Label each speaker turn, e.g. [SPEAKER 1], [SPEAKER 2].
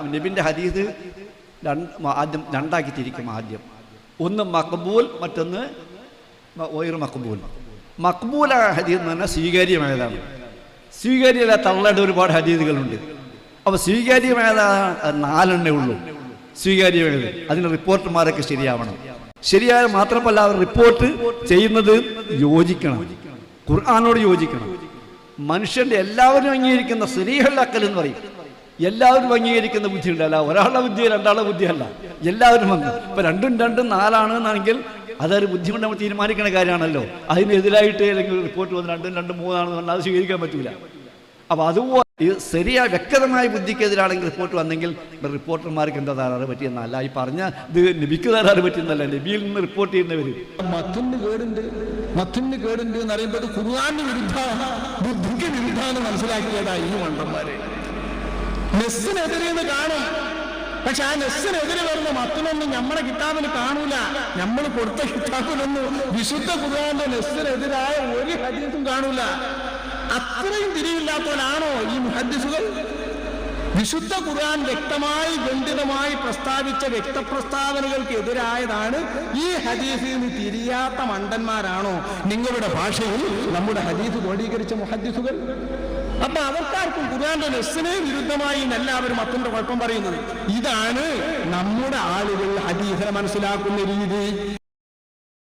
[SPEAKER 1] നബിന്റെ ഹദീസ് രണ്ട് ആദ്യം രണ്ടാക്കി തിരിക്കും ആദ്യം. ഒന്ന് മക്ബൂൽ മറ്റൊന്ന് ഒയർ മക്ബൂൽ. മക്ബൂല ഹദീസ് എന്ന് പറഞ്ഞാൽ സ്വീകാര്യമായതാണ്. സ്വീകാര്യമല്ല തള്ളേണ്ട ഒരുപാട് ഹദീസുകളുണ്ട്. അപ്പോൾ സ്വീകാര്യമായതാണ് നാലെണ്ണേ ഉള്ളൂ. സ്വീകാര്യമായത്. അതിന് റിപ്പോർട്ടർമാരൊക്കെ ശരിയാവണം. ശരിയായ മാത്രമല്ല അവർ റിപ്പോർട്ട് ചെയ്യുന്നത് യോജിക്കണം. ഖുർആാനോട് യോജിക്കണം. മനുഷ്യന്റെ എല്ലാവരും അംഗീകരിക്കുന്ന സ്ത്രീഹല്ലാക്കൽ എന്ന് പറയും. എല്ലാവരും അംഗീകരിക്കുന്ന ബുദ്ധിയുണ്ടല്ല. ഒരാളുടെ ബുദ്ധി രണ്ടാളുടെ ബുദ്ധിയല്ല. എല്ലാവരും വന്നു. ഇപ്പൊ രണ്ടും രണ്ടും നാലാണ് എന്നാണെങ്കിൽ അതൊരു ബുദ്ധി കൊണ്ട് നമ്മൾ തീരുമാനിക്കുന്ന കാര്യമാണല്ലോ. അതിനെതിരായിട്ട് അല്ലെങ്കിൽ റിപ്പോർട്ട് വന്ന് രണ്ടും രണ്ടും മൂന്നാണെന്ന് പറഞ്ഞാൽ അത് സ്വീകരിക്കാൻ പറ്റൂല. അപ്പൊ അതുപോലെ ശരിയായ വ്യക്തമായ ബുദ്ധിക്കെതിരാണെങ്കിൽ റിപ്പോർട്ട് വന്നെങ്കിൽ റിപ്പോർട്ടർമാർക്ക് എന്താ തരാറ് പറ്റിയെന്നല്ല. ഈ പറഞ്ഞ ഇത് നബിക്ക് തരാറ് പറ്റിയെന്നല്ല. നബിയിൽ നിന്ന് റിപ്പോർട്ട് ചെയ്യുന്നവര്.
[SPEAKER 2] മത്തിന് കേടുണ്ട്. കേടുണ്ട് എന്ന് വിരുദ്ധ മനസ്സിലാക്കിയതായി ഈ മണ്ടന്മാര്. നെസ്സിനെതിരെ എന്ന് കാണും. പക്ഷെ ആ നെസ്സിനെതിരെ വരുന്ന മത്തിനൊന്നും നമ്മളെ കിതാബിന് കാണൂല. നമ്മൾ കൊടുത്ത കിതാബിനൊന്നും വിശുദ്ധ ഖുർആാന്റെ നെസ്സിനെതിരായ ഒരു ഹദീസും കാണൂല. അത്രയും തിരിവില്ലാത്തവരാണോ ഈ മുഹദ്ദിസുകൾ? വിശുദ്ധ ഖുർആൻ വ്യക്തമായി ഖണ്ഡിതമായി പ്രസ്താവിച്ച വ്യക്തപ്രസ്താവനകൾക്ക് എതിരായതാണ് ഈ ഹദീഫിൽ നിന്ന് തിരിയാത്ത മണ്ടന്മാരാണോ? നിങ്ങളുടെ ഭാഷയിൽ നമ്മുടെ ഹദീഫ് ക്രോഡീകരിച്ച മുഹദ്ദിസുകൾ. അപ്പൊ അവർക്കാർക്കും ഖുർആന്റെ നെസ്സിനെ വിരുദ്ധമായി എല്ലാവരും അത്തിന്റെ കുഴപ്പം പറയുന്നത്. ഇതാണ് നമ്മുടെ ആളുകൾ ഹദീഫിനെ മനസ്സിലാക്കുന്ന രീതി.